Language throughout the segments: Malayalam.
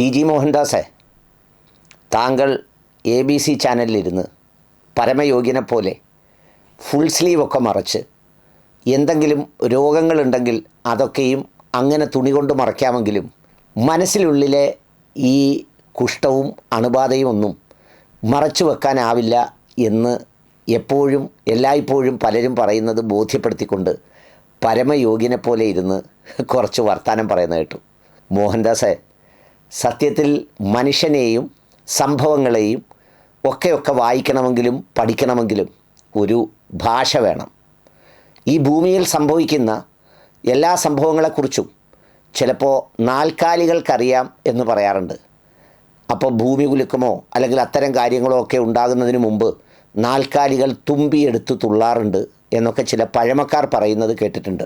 ടി ജി മോഹൻദാസേ. താങ്കൾ എ ബി സി ചാനലിലിരുന്ന് പരമയോഗ്യനെ പോലെ ഫുൾ സ്ലീവൊക്കെ മറച്ച് എന്തെങ്കിലും രോഗങ്ങളുണ്ടെങ്കിൽ അതൊക്കെയും അങ്ങനെ തുണി കൊണ്ട് മറയ്ക്കാമെങ്കിലും മനസ്സിലുള്ളിലെ ഈ കുഷ്ഠവും അണുബാധയും ഒന്നും മറച്ചു വെക്കാനാവില്ല എന്ന് എപ്പോഴും എല്ലായ്പ്പോഴും പലരും പറയുന്നത് ബോധ്യപ്പെടുത്തിക്കൊണ്ട് പരമയോഗ്യനെ പോലെ ഇരുന്ന് കുറച്ച് വർത്തമാനം പറയുന്ന കേട്ടു. മോഹൻദാസേ സത്യത്തിൽ മനുഷ്യനെയും സംഭവങ്ങളെയും ഒക്കെയൊക്കെ വായിക്കണമെങ്കിലും പഠിക്കണമെങ്കിലും ഒരു ഭാഷ വേണം. ഈ ഭൂമിയിൽ സംഭവിക്കുന്ന എല്ലാ സംഭവങ്ങളെക്കുറിച്ചും ചിലപ്പോൾ നാൽക്കാലികൾക്കറിയാം എന്ന് പറയാറുണ്ട്. അപ്പോൾ ഭൂമി കുലുക്കമോ അല്ലെങ്കിൽ അത്തരം കാര്യങ്ങളോ ഒക്കെ ഉണ്ടാകുന്നതിന് മുമ്പ് നാൽക്കാലികൾ തുമ്പിയെടുത്ത് തുള്ളാറുണ്ട് എന്നൊക്കെ ചില പഴമക്കാർ പറയുന്നത് കേട്ടിട്ടുണ്ട്.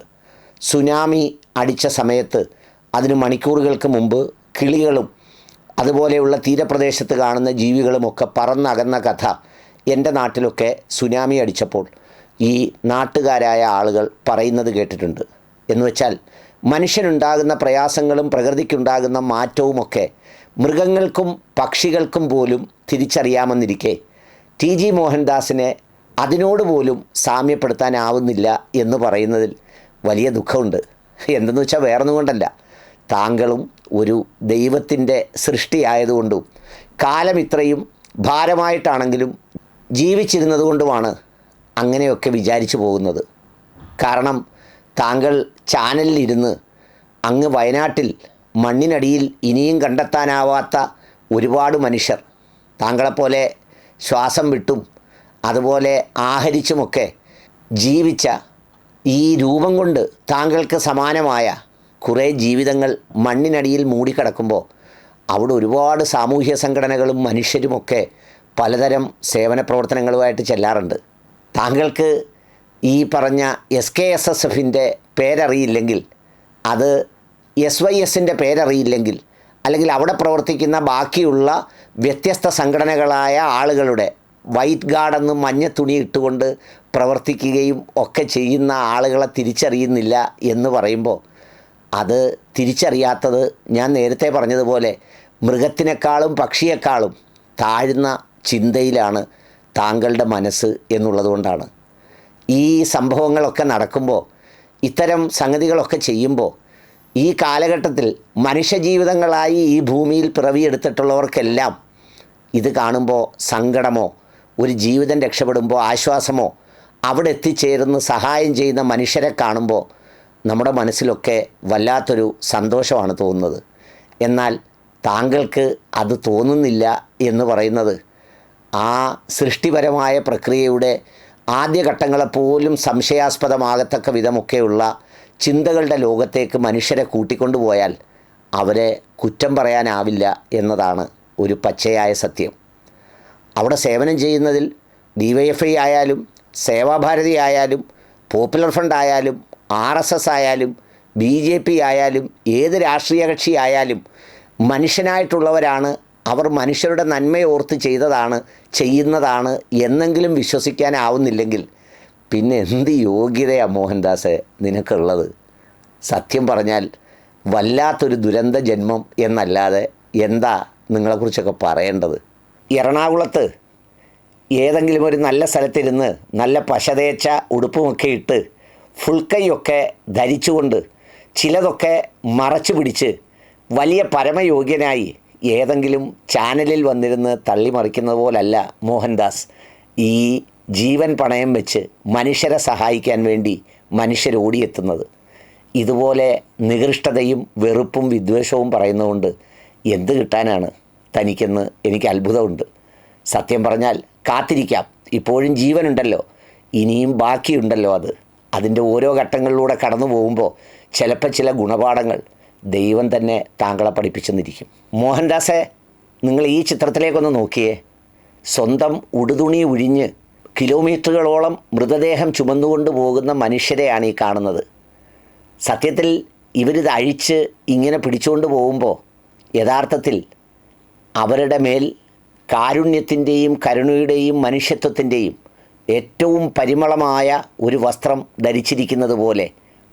സുനാമി അടിച്ച സമയത്ത് അതിന് മണിക്കൂറുകൾക്ക് മുമ്പ് കിളികളും അതുപോലെയുള്ള തീരപ്രദേശത്ത് കാണുന്ന ജീവികളുമൊക്കെ പറന്നകന്ന കഥ എന്റെ നാട്ടിലൊക്കെ സുനാമി അടിച്ചപ്പോൾ ഈ നാട്ടുകാരായ ആളുകൾ പറയുന്നത് കേട്ടിട്ടുണ്ട്. എന്ന് വെച്ചാൽ മനുഷ്യനുണ്ടാകുന്ന പ്രയാസങ്ങളും പ്രകൃതിക്കുണ്ടാകുന്ന മാറ്റവുമൊക്കെ മൃഗങ്ങൾക്കും പക്ഷികൾക്കും പോലും തിരിച്ചറിയാമെന്നിരിക്കെ ടി ജി മോഹൻദാസിനെ അതിനോട് പോലും സാമ്യപ്പെടുത്താനാവുന്നില്ല എന്ന് പറയുന്നതിൽ വലിയ ദുഃഖമുണ്ട്. എന്തെന്ന് വെച്ചാൽ വേറൊന്നും കൊണ്ടല്ല. താങ്കളും ഒരു ദൈവത്തിന്റെ സൃഷ്ടിയായതുകൊണ്ടും കാലം ഇത്രയും ഭാരമായിട്ടാണെങ്കിലും ജീവിച്ചിരുന്നത് കൊണ്ടുമാണ് അങ്ങനെയൊക്കെ വിചാരിച്ചു പോകുന്നത്. കാരണം താങ്കൾ ചാനലിലിരുന്ന് അങ്ങ് വയനാട്ടിൽ മണ്ണിനടിയിൽ ഇനിയും കണ്ടെത്താനാവാത്ത ഒരുപാട് മനുഷ്യർ താങ്കളെപ്പോലെ ശ്വാസം വിട്ടും അതുപോലെ ആഹരിച്ചുമൊക്കെ ജീവിച്ച ഈ രൂപം കൊണ്ട് താങ്കൾക്ക് സമാനമായ കുറേ ജീവിതങ്ങൾ മണ്ണിനടിയിൽ മൂടിക്കിടക്കുമ്പോൾ അവിടെ ഒരുപാട് സാമൂഹ്യ സംഘടനകളും മനുഷ്യരുമൊക്കെ പലതരം സേവന പ്രവർത്തനങ്ങളുമായിട്ട് ചെല്ലാറുണ്ട്. താങ്കൾക്ക് ഈ പറഞ്ഞ എസ് കെ എസ് എസ് എഫിന്റെ പേരറിയില്ലെങ്കിൽ അത് എസ് വൈ എസിന്റെ പേരറിയില്ലെങ്കിൽ അല്ലെങ്കിൽ അവിടെ പ്രവർത്തിക്കുന്ന ബാക്കിയുള്ള വ്യത്യസ്ത സംഘടനകളായ ആളുകളുടെ വൈറ്റ് ഗാർഡെന്ന് മഞ്ഞ തുണി ഇട്ടുകൊണ്ട് പ്രവർത്തിക്കുകയും ഒക്കെ ചെയ്യുന്ന ആളുകളെ തിരിച്ചറിയുന്നില്ല എന്ന് പറയുമ്പോൾ അത് തിരിച്ചറിയാത്തത് ഞാൻ നേരത്തെ പറഞ്ഞതുപോലെ മൃഗത്തിനേക്കാളും പക്ഷിയേക്കാളും താഴ്ന്ന ചിന്തയിലാണ് താങ്കളുടെ മനസ്സ് എന്നുള്ളതുകൊണ്ടാണ് ഈ സംഭവങ്ങളൊക്കെ നടക്കുമ്പോൾ ഇത്തരം സംഗതികളൊക്കെ ചെയ്യുമ്പോൾ ഈ കാലഘട്ടത്തിൽ മനുഷ്യജീവിതങ്ങളായി ഈ ഭൂമിയിൽ പിറവിയെടുത്തിട്ടുള്ളവർക്കെല്ലാം ഇത് കാണുമ്പോൾ സങ്കടമോ ഒരു ജീവിതം രക്ഷപ്പെടുമ്പോൾ ആശ്വാസമോ അവിടെ എത്തിച്ചേരുന്ന സഹായം ചെയ്യുന്ന മനുഷ്യരെ കാണുമ്പോൾ നമ്മുടെ മനസ്സിലൊക്കെ വല്ലാത്തൊരു സന്തോഷമാണ് തോന്നുന്നത്. എന്നാൽ താങ്കൾക്ക് അത് തോന്നുന്നില്ല എന്ന് പറയുന്നത് ആ സൃഷ്ടിപരമായ പ്രക്രിയയുടെ ആദ്യഘട്ടങ്ങളെപ്പോലും സംശയാസ്പദമാകത്തക്ക വിധമൊക്കെയുള്ള ചിന്തകളുടെ ലോകത്തേക്ക് മനുഷ്യരെ കൂട്ടിക്കൊണ്ടുപോയാൽ അവരെ കുറ്റം പറയാനാവില്ല എന്നതാണ് ഒരു പച്ചയായ സത്യം. അവിടെ സേവനം ചെയ്യുന്നതിൽ ഡി വൈ എഫ് ഐ ആയാലും സേവാഭാരതി ആയാലും പോപ്പുലർ ഫ്രണ്ട് ആയാലും ആർ എസ് എസ് ആയാലും ബി ജെ പി ആയാലും ഏത് രാഷ്ട്രീയ കക്ഷി ആയാലും മനുഷ്യനായിട്ടുള്ളവരാണ്. അവർ മനുഷ്യരുടെ നന്മയോർത്ത് ചെയ്തതാണ് ചെയ്യുന്നതാണ് എന്നെങ്കിലും വിശ്വസിക്കാനാവുന്നില്ലെങ്കിൽ പിന്നെ എന്ത് യോഗ്യതയാണ് മോഹൻദാസ് നിനക്കുള്ളത്? സത്യം പറഞ്ഞാൽ വല്ലാത്തൊരു ദുരന്ത ജന്മം എന്നല്ലാതെ എന്താ നിങ്ങളെക്കുറിച്ചൊക്കെ പറയേണ്ടത്? എറണാകുളത്ത് ഏതെങ്കിലും ഒരു നല്ല സ്ഥലത്തിരുന്ന് നല്ല പശതേച്ച ഉടുപ്പുമൊക്കെ ഇട്ട് ഫുൾ കൈയൊക്കെ ധരിച്ചുകൊണ്ട് ചിലതൊക്കെ മറച്ചു പിടിച്ച് വലിയ പരമയോഗ്യനായി ഏതെങ്കിലും ചാനലിൽ വന്നിരുന്ന് തള്ളിമറിക്കുന്നത് പോലല്ല മോഹൻദാസ്. ഈ ജീവൻ പണയം വെച്ച് മനുഷ്യരെ സഹായിക്കാൻ വേണ്ടി മനുഷ്യരോടിയെത്തുന്നത് ഇതുപോലെ നികൃഷ്ടതയും വെറുപ്പും വിദ്വേഷവും പറയുന്നതുകൊണ്ട് എന്ത് കിട്ടാനാണ് തനിക്കെന്ന് എനിക്ക് അത്ഭുതമുണ്ട്. സത്യം പറഞ്ഞാൽ കാത്തിരിക്കാം. ഇപ്പോഴും ജീവനുണ്ടല്ലോ. ഇനിയും ബാക്കിയുണ്ടല്ലോ അത്. അതിന്റെ ഓരോ ഘട്ടങ്ങളിലൂടെ കടന്നു പോകുമ്പോൾ ചിലപ്പോൾ ചില ഗുണപാഠങ്ങൾ ദൈവം തന്നെ താങ്കളെ പഠിപ്പിച്ചെന്നിരിക്കും. മോഹൻദാസെ നിങ്ങൾ ഈ ചിത്രത്തിലേക്കൊന്ന് നോക്കിയേ. സ്വന്തം ഉടുതുണി ഉഴിഞ്ഞ് കിലോമീറ്ററുകളോളം മൃതദേഹം ചുമന്നുകൊണ്ട് പോകുന്ന മനുഷ്യരെയാണ് ഈ കാണുന്നത്. സത്യത്തിൽ ഇവരിത് അഴിച്ച് ഇങ്ങനെ പിടിച്ചുകൊണ്ട് പോകുമ്പോൾ യഥാർത്ഥത്തിൽ അവരുടെ മേൽ കാരുണ്യത്തിന്റെയും കരുണയുടെയും മനുഷ്യത്വത്തിന്റെയും ഏറ്റവും പരിമളമായ ഒരു വസ്ത്രം ധരിച്ചിരിക്കുന്നത് പോലെ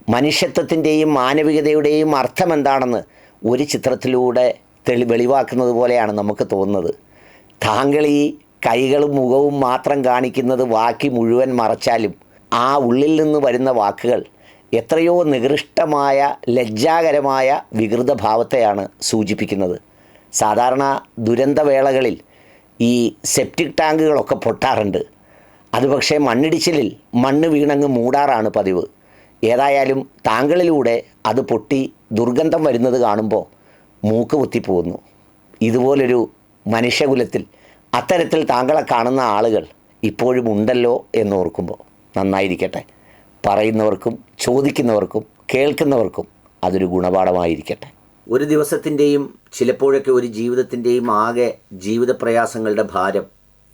മനുഷ്യത്വത്തിന്റെയും മാനവികതയുടെയും അർത്ഥം എന്താണെന്ന് ഒരു ചിത്രത്തിലൂടെ തെളി വെളിവാക്കുന്നത് പോലെയാണ് നമുക്ക് തോന്നുന്നത്. താങ്കൾ ഈ കൈകളും മുഖവും മാത്രം കാണിക്കുന്നത് ബാക്കി മുഴുവൻ മറച്ചാലും ആ ഉള്ളിൽ നിന്ന് വരുന്ന വാക്കുകൾ എത്രയോ നികൃഷ്ടമായ ലജ്ജാകരമായ വികൃത ഭാവത്തെയാണ് സൂചിപ്പിക്കുന്നത്. സാധാരണ ദുരന്തവേളകളിൽ ഈ സെപ്റ്റിക് ടാങ്കുകളൊക്കെ പൊട്ടാറുണ്ട്. അത് പക്ഷേ മണ്ണിടിച്ചിലിൽ മണ്ണ് വീണങ്ങ് മൂടാറാണ് പതിവ്. ഏതായാലും താങ്കളിലൂടെ അത് പൊട്ടി ദുർഗന്ധം വരുന്നത് കാണുമ്പോൾ മൂക്ക് കുത്തിപ്പോകുന്നു. ഇതുപോലൊരു മനുഷ്യകുലത്തിൽ അത്തരത്തിൽ താങ്കളെ കാണുന്ന ആളുകൾ ഇപ്പോഴും ഉണ്ടല്ലോ എന്നോർക്കുമ്പോൾ നന്നായിരിക്കട്ടെ. പറയുന്നവർക്കും ചോദിക്കുന്നവർക്കും കേൾക്കുന്നവർക്കും അതൊരു ഗുണപാഠമായിരിക്കട്ടെ. ഒരു ദിവസത്തിന്റെയും ചിലപ്പോഴൊക്കെ ഒരു ജീവിതത്തിന്റെയും ആകെ ജീവിത പ്രയാസങ്ങളുടെ ഭാരം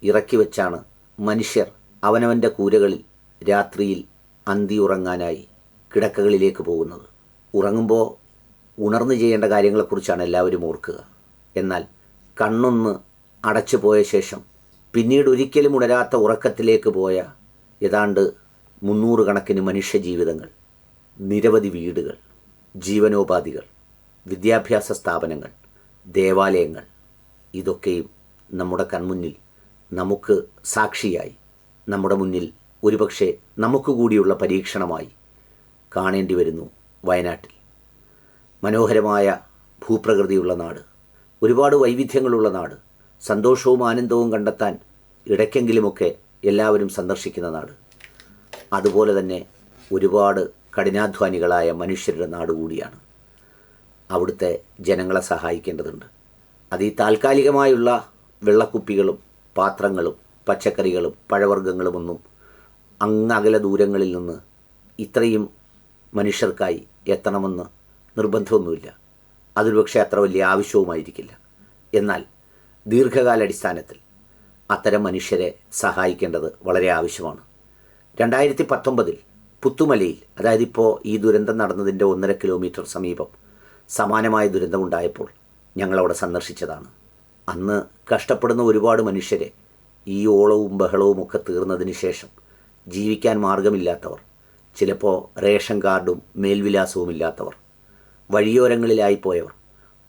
ഇറക്കി വെച്ചാണ് മനുഷ്യർ അവനവന്റെ കൂരകളിൽ രാത്രിയിൽ അന്തി ഉറങ്ങാനായി കിടക്കകളിലേക്ക് പോകുന്നത്. ഉറങ്ങുമ്പോൾ ഉണർന്നു ചെയ്യേണ്ട കാര്യങ്ങളെക്കുറിച്ചാണ് എല്ലാവരും ഓർക്കുക. എന്നാൽ കണ്ണൊന്ന് അടച്ചു പോയ ശേഷം പിന്നീട് ഒരിക്കലും ഉണരാത്ത ഉറക്കത്തിലേക്ക് പോയ ഏതാണ്ട് മുന്നൂറ് കണക്കിന് മനുഷ്യജീവിതങ്ങൾ നിരവധി വീടുകൾ ജീവനോപാധികൾ വിദ്യാഭ്യാസ സ്ഥാപനങ്ങൾ ദേവാലയങ്ങൾ ഇതൊക്കെയും നമ്മുടെ കൺമുന്നിൽ നമുക്ക് സാക്ഷിയായി നമ്മുടെ മുന്നിൽ ഒരുപക്ഷെ നമുക്ക് കൂടിയുള്ള പരീക്ഷണമായി കാണേണ്ടി വരുന്നു വയനാട്ടിൽ. മനോഹരമായ ഭൂപ്രകൃതിയുള്ള നാട് ഒരുപാട് വൈവിധ്യങ്ങളുള്ള നാട് സന്തോഷവും ആനന്ദവും കണ്ടെത്താൻ ഇടയ്ക്കെങ്കിലുമൊക്കെ എല്ലാവരും സന്ദർശിക്കുന്ന നാട്. അതുപോലെ തന്നെ ഒരുപാട് കഠിനാധ്വാനികളായ മനുഷ്യരുടെ നാട് കൂടിയാണ്. അവിടുത്തെ ജനങ്ങളെ സഹായിക്കേണ്ടതുണ്ട്. അത് ഈ താൽക്കാലികമായുള്ള വെള്ളക്കുപ്പികളും പാത്രങ്ങളും പച്ചക്കറികളും പഴവർഗങ്ങളുമൊന്നും അങ്ങകല ദൂരങ്ങളിൽ നിന്ന് ഇത്രയും മനുഷ്യർക്കായി എത്തണമെന്ന് നിർബന്ധമൊന്നുമില്ല. അതൊരുപക്ഷെ അത്ര വലിയ ആവശ്യവുമായിരിക്കില്ല. എന്നാൽ ദീർഘകാലാടിസ്ഥാനത്തിൽ അത്തരം മനുഷ്യരെ സഹായിക്കേണ്ടത് വളരെ ആവശ്യമാണ്. രണ്ടായിരത്തി പത്തൊമ്പതിൽ പുത്തുമലയിൽ അതായത് ഇപ്പോൾ ഈ ദുരന്തം നടന്നതിന്റെ ഒന്നര കിലോമീറ്റർ സമീപം സമാനമായ ദുരന്തമുണ്ടായപ്പോൾ ഞങ്ങളവിടെ സന്ദർശിച്ചതാണ്. അന്ന് കഷ്ടപ്പെടുന്ന ഒരുപാട് മനുഷ്യരെ ഈ ഓളവും ബഹളവും ഒക്കെ തീർന്നതിന് ശേഷം ജീവിക്കാൻ മാർഗമില്ലാത്തവർ ചിലപ്പോൾ റേഷൻ കാർഡും മേൽവിലാസവും ഇല്ലാത്തവർ വഴിയോരങ്ങളിലായിപ്പോയവർ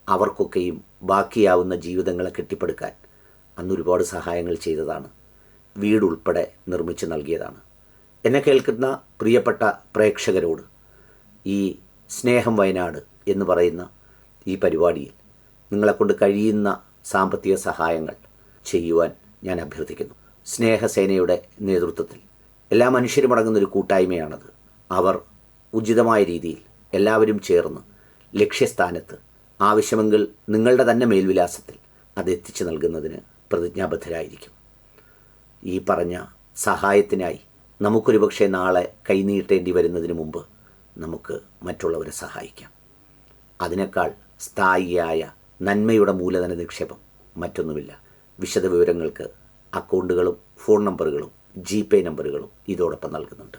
അവർക്കൊക്കെയും ബാക്കിയാവുന്ന ജീവിതങ്ങളെ കെട്ടിപ്പടുക്കാൻ അന്ന് ഒരുപാട് സഹായങ്ങൾ ചെയ്തതാണ്. വീടുൾപ്പെടെ നിർമ്മിച്ച് നൽകിയതാണ്. എന്നെ കേൾക്കുന്ന പ്രിയപ്പെട്ട പ്രേക്ഷകരോട് ഈ സ്നേഹം വയനാട് എന്ന് പറയുന്ന ഈ പരിപാടിയിൽ നിങ്ങളെക്കൊണ്ട് കഴിയുന്ന സാമ്പത്തിക സഹായങ്ങൾ ചെയ്യുവാൻ ഞാൻ അഭ്യർത്ഥിക്കുന്നു. സ്നേഹസേനയുടെ നേതൃത്വത്തിൽ എല്ലാ മനുഷ്യരും അടങ്ങുന്ന ഒരു കൂട്ടായ്മയാണത്. അവർ ഉചിതമായ രീതിയിൽ എല്ലാവരും ചേർന്ന് ലക്ഷ്യസ്ഥാനത്ത് ആവശ്യമെങ്കിൽ നിങ്ങളുടെ തന്നെ മേൽവിലാസത്തിൽ അത് എത്തിച്ചു നൽകുന്നതിന് പ്രതിജ്ഞാബദ്ധരായിരിക്കും. ഈ പറഞ്ഞ സഹായത്തിനായി നമുക്കൊരു പക്ഷേ നാളെ കൈനീട്ടേണ്ടി വരുന്നതിന് മുമ്പ് നമുക്ക് മറ്റുള്ളവരെ സഹായിക്കാം. അതിനേക്കാൾ സ്ഥായിയായ നന്മയുടെ മൂലധന നിക്ഷേപം മറ്റൊന്നുമില്ല. വിശദ വിവരങ്ങൾക്ക് അക്കൗണ്ടുകളും ഫോൺ നമ്പറുകളും ജി പേ നമ്പറുകളും ഇതോടൊപ്പം നൽകുന്നുണ്ട്.